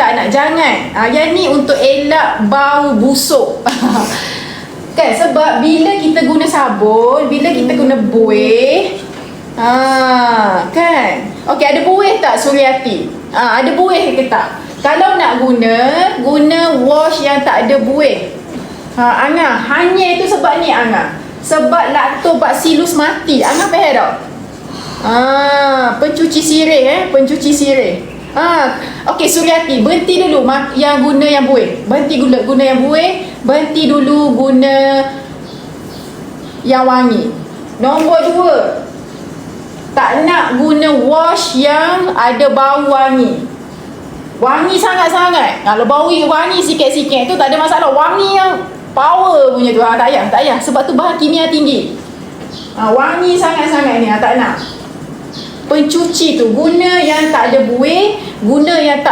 tak nak jangan. Ha, yang ni untuk elak bau busuk. kan sebab bila kita guna sabun, bila kita guna buih, ha, kan? Okey, ada buih tak Suryati? Ha, ada buih ke tak? Kalau nak guna, guna wash yang tak ada buih. Ha, Angah, hanya itu sebab ni Angah. Sebab lactobacillus mati. Angah faham tak? Ah, pencuci sirih eh, pencuci sirih. Ah, okey Suryati, berhenti dulu yang guna yang buih. Berhenti guna guna yang buih, berhenti dulu guna yang wangi. Nombor dua, tak nak guna wash yang ada bau wangi. Wangi sangat-sangat. Kalau bau wangi sikit-sikit tu tak ada masalah. Wangi yang power punya tu. Ha, tak payah, tak payah. Sebab tu bahan kimia tinggi. Ha, wangi sangat-sangat ni. Ha, tak nak. Pencuci tu guna yang tak ada buih, guna yang tak